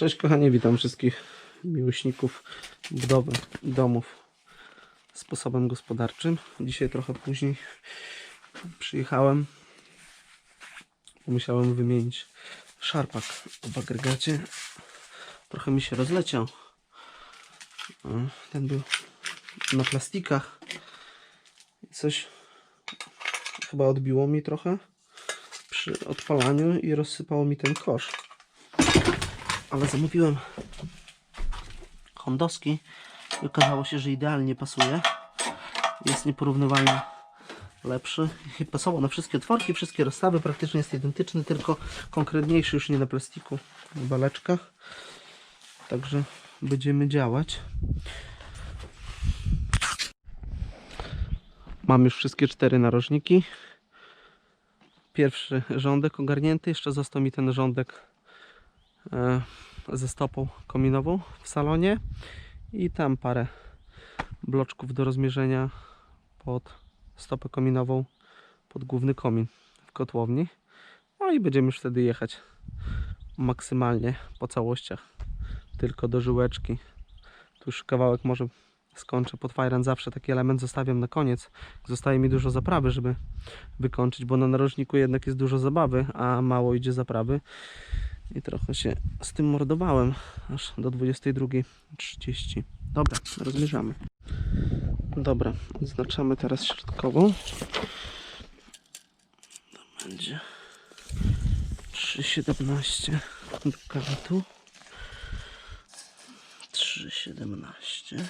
Cześć kochani, witam wszystkich miłośników budowy domów sposobem gospodarczym. Dzisiaj trochę później przyjechałem. Musiałem wymienić szarpak w agregacie. Trochę mi się rozleciał. Ten był na plastikach. Coś chyba odbiło mi trochę przy odpalaniu i rozsypało mi ten kosz ale zamówiłem hondowski i okazało się, że idealnie pasuje. Jest nieporównywalnie lepszy i pasował na wszystkie otworki, wszystkie rozstawy, praktycznie jest identyczny, tylko konkretniejszy już nie na plastiku, na baleczkach. Także będziemy działać. Mam już wszystkie cztery narożniki. Pierwszy rządek ogarnięty, jeszcze został mi ten rządek ze stopą kominową w salonie i tam parę bloczków do rozmierzenia pod stopę kominową pod główny komin w kotłowni. No i będziemy już wtedy jechać maksymalnie po całościach tylko do żyłeczki. Tu już kawałek może skończę pod fajran. Zawsze taki element zostawiam na koniec. Zostaje mi dużo zaprawy żeby wykończyć bo na narożniku jednak jest dużo zabawy a mało idzie zaprawy i trochę się z tym mordowałem aż do 22.30. Dobra, rozmierzamy. Dobra, odznaczamy teraz środkową. To będzie 3,17 do kantu. 3,17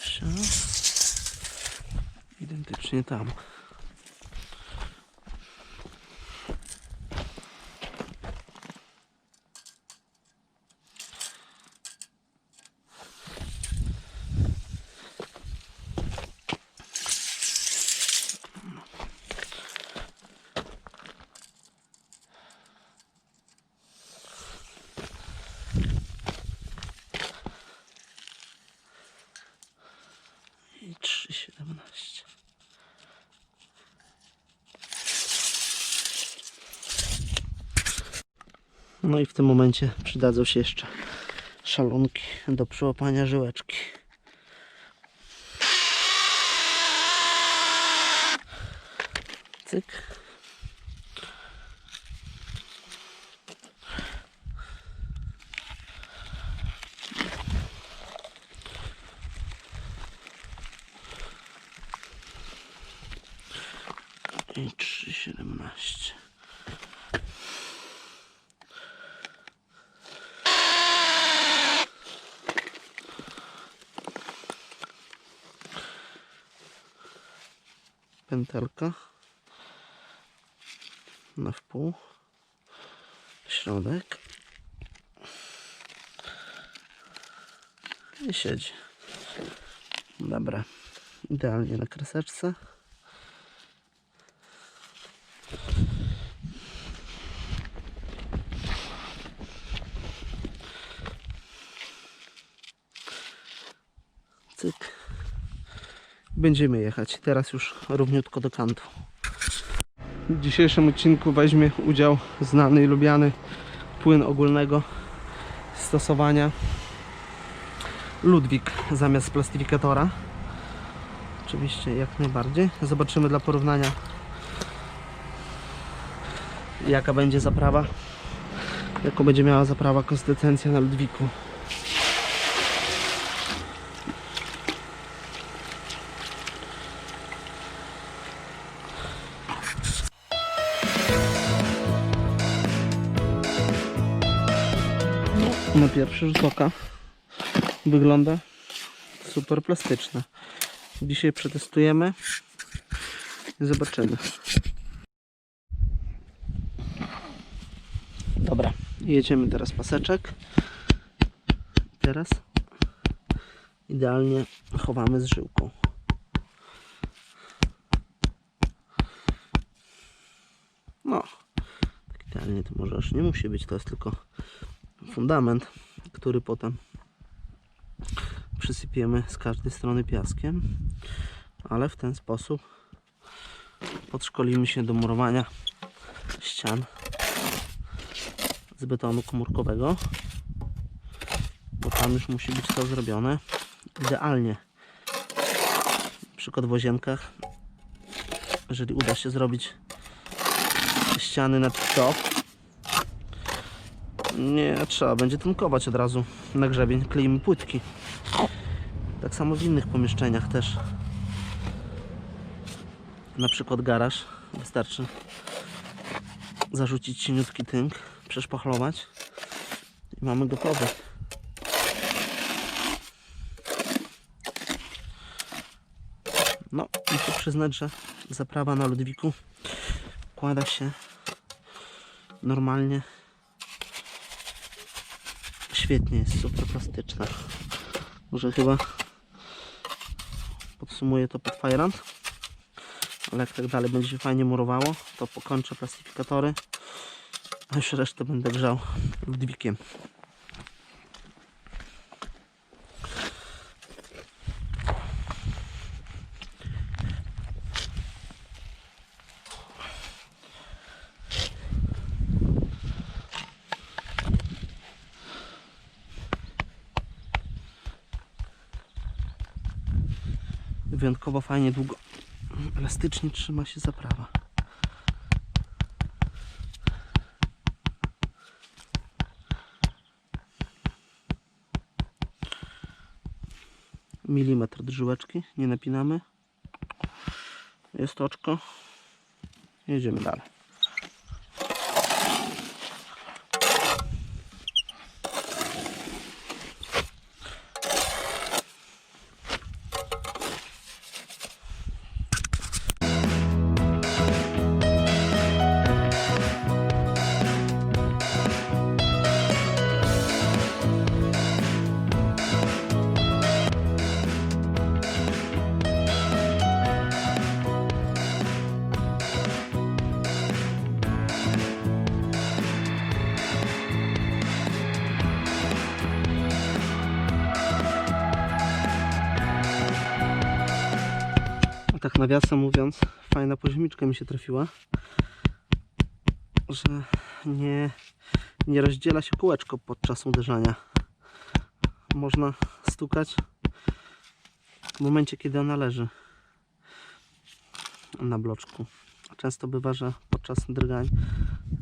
Sias. Identycznie tam. I 3,17. No i w tym momencie przydadzą się jeszcze szalonki do przyłapania żyłeczki. Cyk. I 3,17. Pętelka na wpół, środek i siedzi. Dobra, idealnie na kreseczce. Cyk. Będziemy jechać. Teraz już równiutko do kantu. W dzisiejszym odcinku weźmie udział znany i lubiany płyn ogólnego stosowania Ludwik zamiast plastyfikatora. Oczywiście jak najbardziej. Zobaczymy dla porównania jaka będzie zaprawa, jaką będzie miała zaprawa konsystencja na Ludwiku. Na pierwszy rzut oka wygląda super plastyczne. Dzisiaj przetestujemy i zobaczymy. Dobra, jedziemy teraz paseczek. Teraz idealnie chowamy z żyłką. No, tak idealnie to może aż nie musi być, to jest tylko fundament, który potem przysypiemy z każdej strony piaskiem, ale w ten sposób podszkolimy się do murowania ścian z betonu komórkowego, bo tam już musi być to zrobione idealnie. Na przykład w łazienkach, jeżeli uda się zrobić ściany na top, nie trzeba będzie tynkować od razu na grzebień, kleimy płytki. Tak samo w innych pomieszczeniach też. Na przykład garaż. Wystarczy zarzucić cieniutki tynk, przeszpachlować i mamy gotowe. No, muszę przyznać, że zaprawa na Ludwiku kłada się normalnie. Świetnie, jest super plastyczna. Może chyba podsumuję to pod Fajrant. Ale jak tak dalej będzie się fajnie murowało, to pokończę plastyfikatory. A już resztę będę grzał Ludwikiem. Fajnie długo elastycznie trzyma się zaprawa. Milimetr drzyłeczki, nie napinamy. Jest oczko. Jedziemy dalej. Tak nawiasem mówiąc, fajna poziomniczka mi się trafiła, że nie, nie rozdziela się kółeczko podczas uderzania. Można stukać w momencie, kiedy ona leży na bloczku. Często bywa, że podczas drgań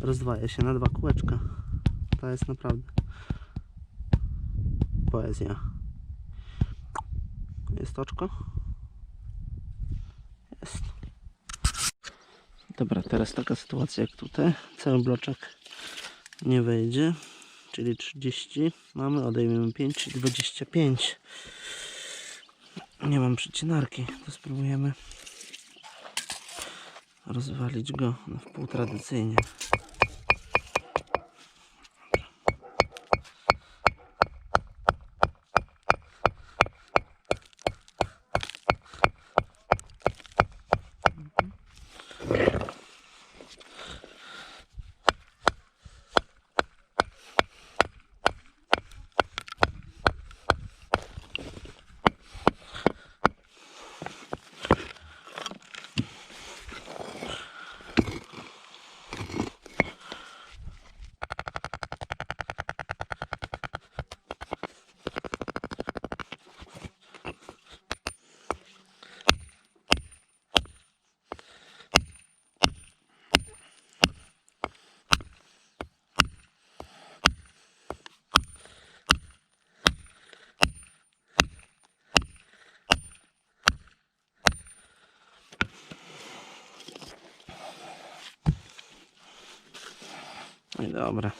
rozdwaja się na dwa kółeczka. To jest naprawdę poezja. Jest oczko? Jest. Dobra, teraz taka sytuacja jak tutaj. Cały bloczek nie wejdzie, czyli 30. Mamy, odejmiemy 5, czyli 25. Nie mam przycinarki, to spróbujemy rozwalić go na wpół tradycyjnie. No i dobra.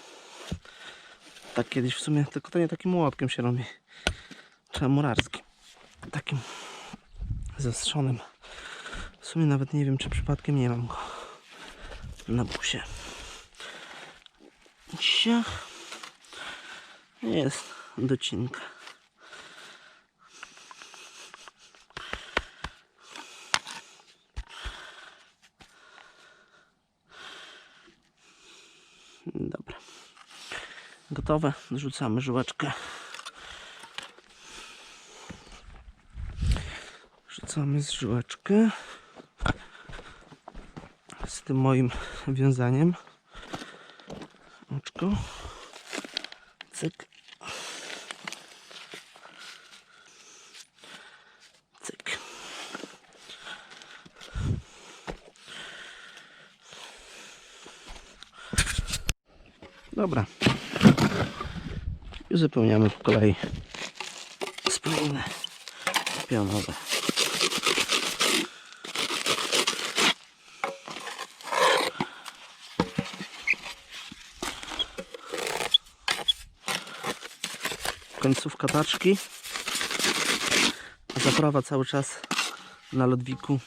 Tak kiedyś w sumie, tylko to nie takim młotkiem się robi. Trzeba murarskim. Takim zastrzonym. W sumie nawet nie wiem, czy przypadkiem nie mam go na busie. Ciach. Jest docinka. Dobra. Gotowe. Rzucamy żyłeczkę. Rzucamy z żyłeczkę. tym moim wiązaniem. Oczko. Cyk. Cyk. Dobra. I uzupełniamy po kolei spaliny pionowe. Końcówka taczki. Zaprawa cały czas na lodwiku.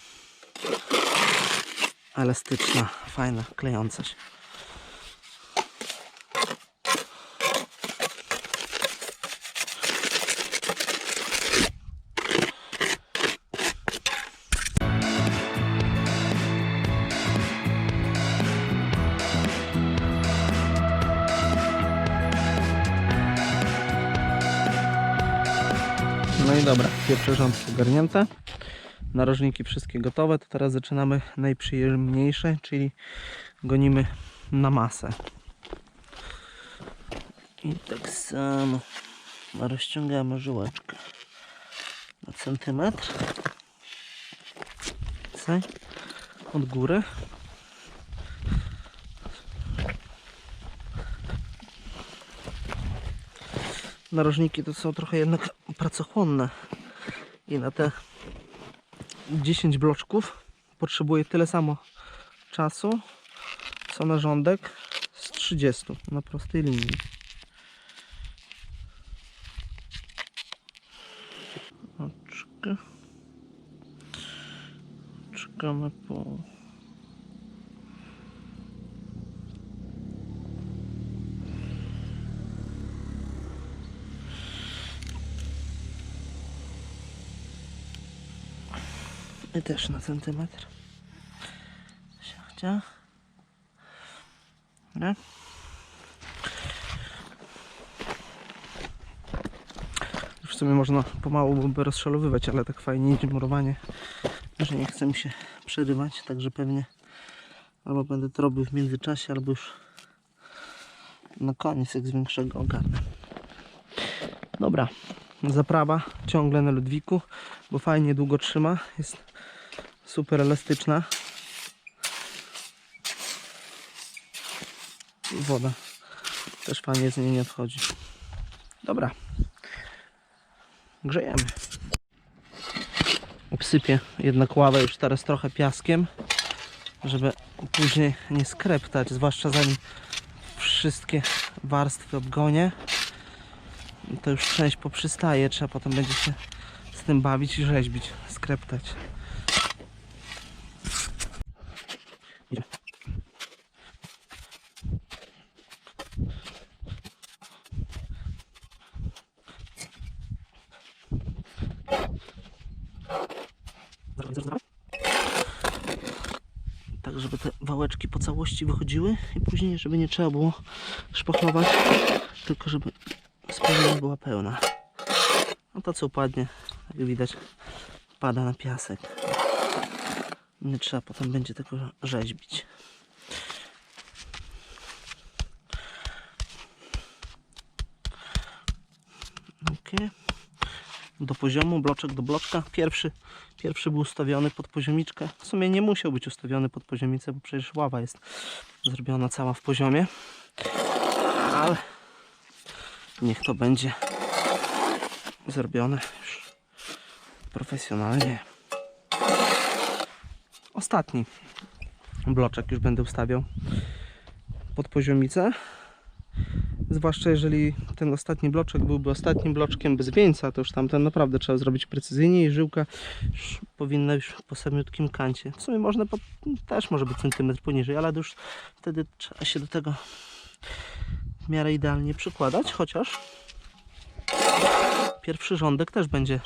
Elastyczna, fajna, klejąca się. No i dobra, pierwsze rządki ogarnięte. Narożniki wszystkie gotowe. To teraz zaczynamy najprzyjemniejsze, czyli gonimy na masę. I tak samo rozciągamy żyłeczkę na centymetr. Od góry. Narożniki to są trochę jednak pracochłonne i na te 10 bloczków potrzebuje tyle samo czasu co narządek z 30 na prostej linii. Oczkę. Czekamy po I też na centymetr. Siachcia. Dobra. W sumie można pomału rozszalowywać, ale tak fajnie idzie murowanie, że nie chce mi się przerywać, także pewnie albo będę to robił w międzyczasie, albo już na koniec, jak z większego ogarnę. Dobra, zaprawa ciągle na lodwiku, bo fajnie długo trzyma, jest super elastyczna. I Woda też fajnie z niej nie odchodzi. Dobra, grzejemy. Obsypię jednak ławę już teraz trochę piaskiem, żeby później nie skreptać, zwłaszcza zanim wszystkie warstwy obgonię. To już część poprzystaje, trzeba potem będzie się z tym bawić i rzeźbić, skreptać. Idzie. Tak, żeby te wałeczki po całości wychodziły i później, żeby nie trzeba było szpachlować, tylko żeby spalina była pełna. No to co upadnie, jak widać, pada na piasek. Nie trzeba potem będzie tego rzeźbić. Ok. Do poziomu, bloczek do bloczka. Pierwszy, pierwszy był ustawiony pod poziomiczkę. W sumie nie musiał być ustawiony pod poziomicę, bo przecież ława jest zrobiona cała w poziomie. Ale niech to będzie zrobione już profesjonalnie. Ostatni bloczek już będę ustawiał pod poziomicę. Zwłaszcza jeżeli ten ostatni bloczek byłby ostatnim bloczkiem bez wieńca, to już tamten naprawdę trzeba zrobić precyzyjnie i żyłka już powinna już po samiutkim kancie. W sumie można po, też może być centymetr poniżej, ale już wtedy trzeba się do tego w miarę idealnie przykładać, chociaż pierwszy rządek też będzie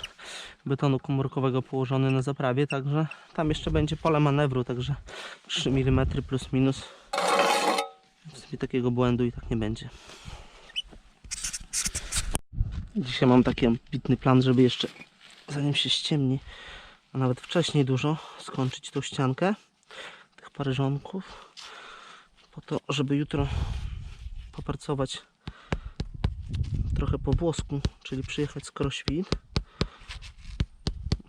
betonu komórkowego położony na zaprawie, także tam jeszcze będzie pole manewru, także 3 mm plus minus. W sumie takiego błędu i tak nie będzie. Dzisiaj mam taki ambitny plan, żeby jeszcze zanim się ściemni, a nawet wcześniej dużo, skończyć tą ściankę. Tych paryżonków po to, żeby jutro popracować trochę po włosku, czyli przyjechać z Kroświt,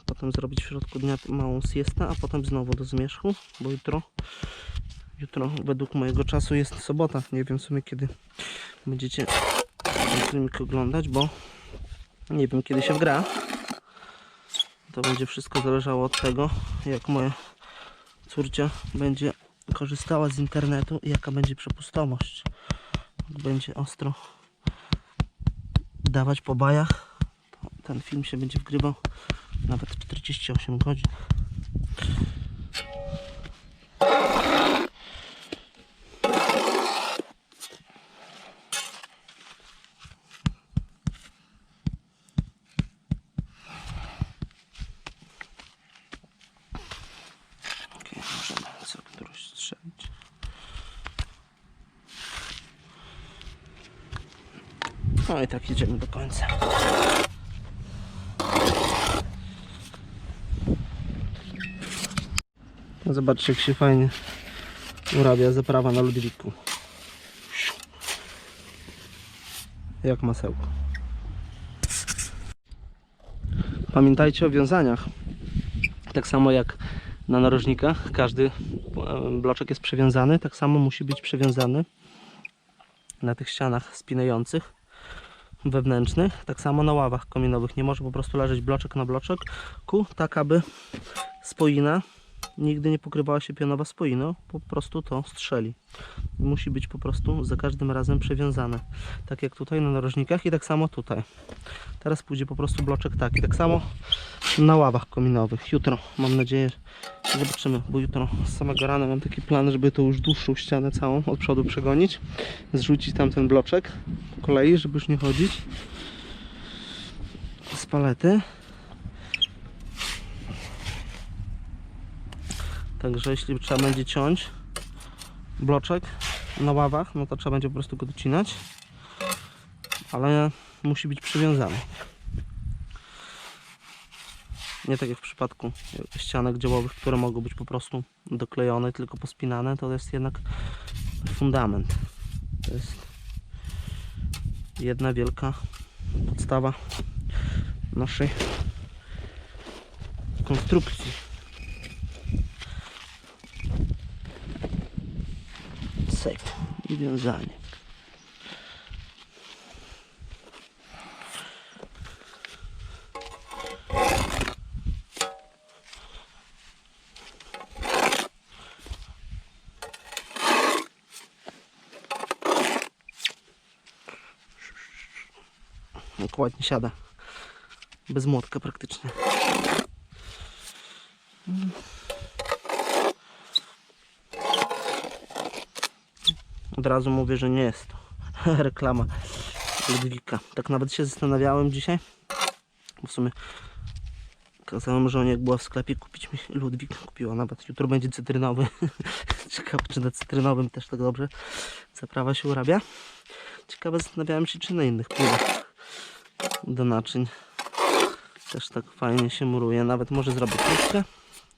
potem zrobić w środku dnia małą siestę, a potem znowu do zmierzchu, bo jutro jutro według mojego czasu jest sobota, nie wiem w sumie kiedy będziecie ten filmik oglądać, bo nie wiem kiedy się gra. To będzie wszystko zależało od tego, jak moja córcia będzie korzystała z internetu i jaka będzie przepustowość. Będzie ostro dawać po bajach, ten film się będzie wgrywał nawet 48 godzin. Okej, możemy co któryś strzelić. No i tak jedziemy do końca. No Zobaczcie jak się fajnie urabia zaprawa na Ludwiku. Jak masełko. Pamiętajcie o wiązaniach. Tak samo jak na narożnikach każdy e, bloczek jest przewiązany, tak samo musi być przewiązany na tych ścianach spinających wewnętrznych, tak samo na ławach kominowych. Nie może po prostu leżeć bloczek na bloczek, ku, tak aby spoina nigdy nie pokrywała się pionowa spoiną, po prostu to strzeli. Musi być po prostu za każdym razem przewiązane. Tak jak tutaj na narożnikach i tak samo tutaj. Teraz pójdzie po prostu bloczek taki. Tak samo na ławach kominowych. Jutro mam nadzieję, że zobaczymy, bo jutro z samego rana mam taki plan, żeby tą już dłuższą ścianę całą od przodu przegonić. Zrzucić tam ten bloczek po kolei, żeby już nie chodzić. Z palety. Także jeśli trzeba będzie ciąć bloczek na ławach, no to trzeba będzie po prostu go docinać. Ale musi być przywiązany. Nie tak jak w przypadku ścianek działowych, które mogą być po prostu doklejone, tylko pospinane, to jest jednak fundament. To jest jedna wielka podstawa naszej konstrukcji. Sejf i wiązanie. Jak ładnie siada. Bez młotka praktycznie. Razu mówię, że nie jest to reklama Ludwika. Tak nawet się zastanawiałem dzisiaj. Bo w sumie kazałem żonie, jak była w sklepie, kupić mi Ludwik. Kupiła nawet. Jutro będzie cytrynowy. Ciekawe, czy na cytrynowym też tak dobrze zaprawa się urabia. Ciekawe, zastanawiałem się, czy na innych płynach do naczyń też tak fajnie się muruje. Nawet może zrobię krótkę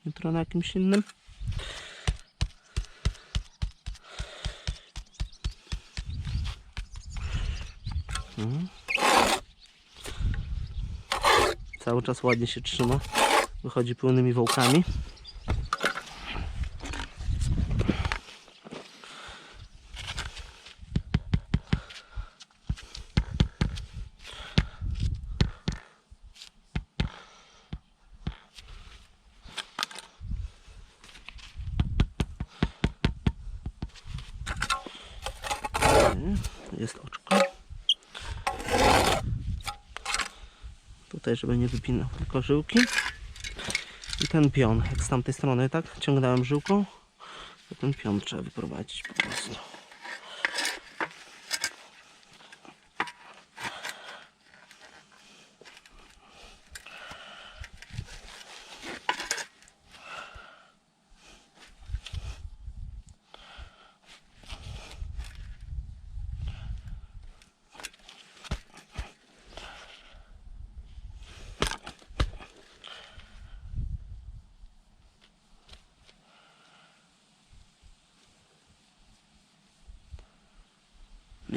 jutro na jakimś innym. Cały czas ładnie się trzyma. Wychodzi pełnymi wołkami. Jest oczko. Tutaj, żeby nie wypinał tylko żyłki. I ten pion, jak z tamtej strony, tak? Ciągnąłem żyłką. To ten pion trzeba wyprowadzić po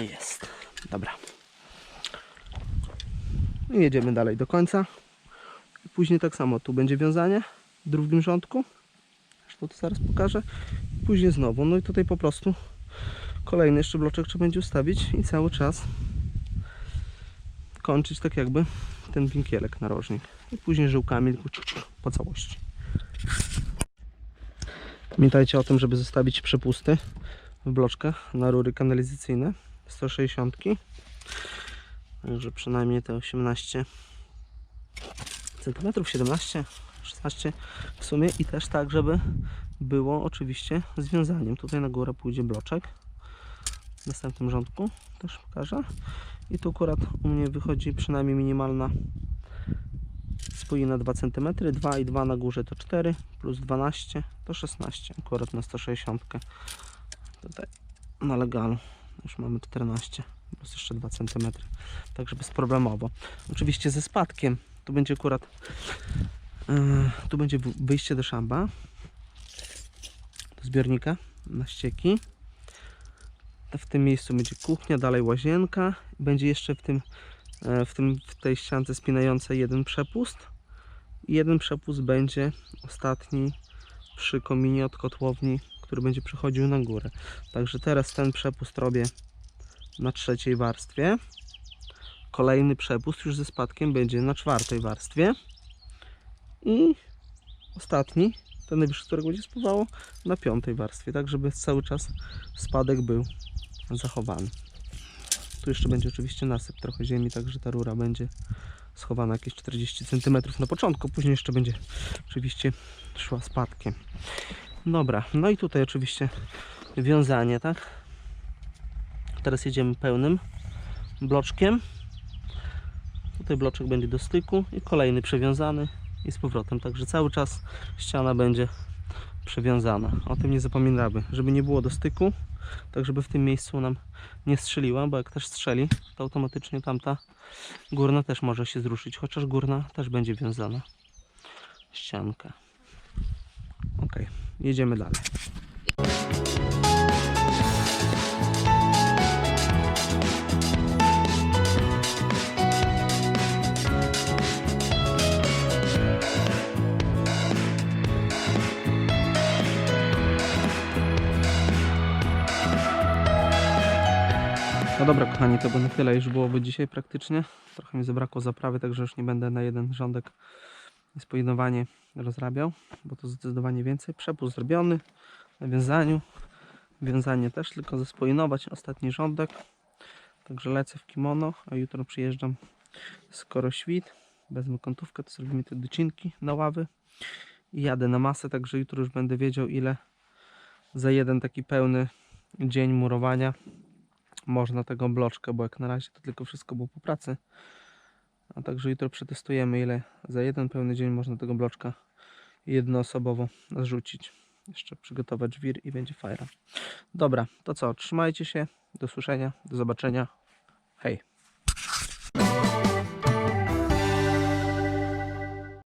prostu. Dobra. I jedziemy dalej do końca. Później tak samo, tu będzie wiązanie w drugim rządku. Zresztą to zaraz pokażę. I później znowu. No i tutaj po prostu kolejny jeszcze bloczek trzeba będzie ustawić i cały czas kończyć tak jakby ten winkielek narożnik. I później żyłkami tylko po całości. Pamiętajcie o tym, żeby zostawić przepusty w bloczkach na rury kanalizacyjne 160 także przynajmniej te 18 cm 17 16 w sumie. I też tak żeby było oczywiście związaniem tutaj na górę pójdzie bloczek w następnym rządku. Też pokażę. I tu akurat u mnie wychodzi przynajmniej minimalna spójna 2 cm 2 i 2 na górze to 4 plus 12 to 16 akurat na 160 tutaj na legalu już mamy 14 plus jeszcze 2 cm także bezproblemowo oczywiście ze spadkiem. Tu będzie akurat yy, tu będzie wyjście do szamba. Do zbiornika na ścieki. W tym miejscu będzie kuchnia, dalej łazienka. Będzie jeszcze w tym e, w, tym, w tej ściance spinającej jeden przepust. Jeden przepust będzie ostatni przy kominie od kotłowni, który będzie przechodził na górę. Także teraz ten przepust robię na trzeciej warstwie. Kolejny przepust już ze spadkiem będzie na czwartej warstwie. I ostatni, ten najwyższy, którego będzie spływało, na piątej warstwie, tak żeby cały czas spadek był zachowany. Tu jeszcze będzie oczywiście nasyp trochę ziemi, także ta rura będzie schowana jakieś 40 cm na początku, później jeszcze będzie oczywiście szła spadkiem. Dobra, no i tutaj oczywiście wiązanie, tak? Teraz jedziemy pełnym bloczkiem. Tutaj bloczek będzie do styku i kolejny przewiązany i z powrotem, także cały czas ściana będzie przewiązana. O tym nie zapominamy, żeby nie było do styku, tak żeby w tym miejscu nam nie strzeliła, bo jak też strzeli, to automatycznie tamta górna też może się zruszyć, chociaż górna też będzie wiązana. Ścianka. Ok, jedziemy dalej. No dobra kochani, to by na tyle już byłoby dzisiaj praktycznie. Trochę mi zabrakło zaprawy, także już nie będę na jeden rządek spojnowanie rozrabiał, bo to zdecydowanie więcej. Przepust zrobiony na wiązaniu. Wiązanie też tylko zespoinować ostatni rządek. Także lecę w kimono, a jutro przyjeżdżam skoro świt. Wezmę kątówkę, to zrobimy te docinki na ławy i jadę na masę, także jutro już będę wiedział ile za jeden taki pełny dzień murowania można tego bloczka, bo jak na razie to tylko wszystko było po pracy. A także jutro przetestujemy ile za jeden pełny dzień można tego bloczka jednoosobowo zrzucić. Jeszcze przygotować wir i będzie fajra. Dobra, to co, trzymajcie się, do słyszenia, do zobaczenia. Hej.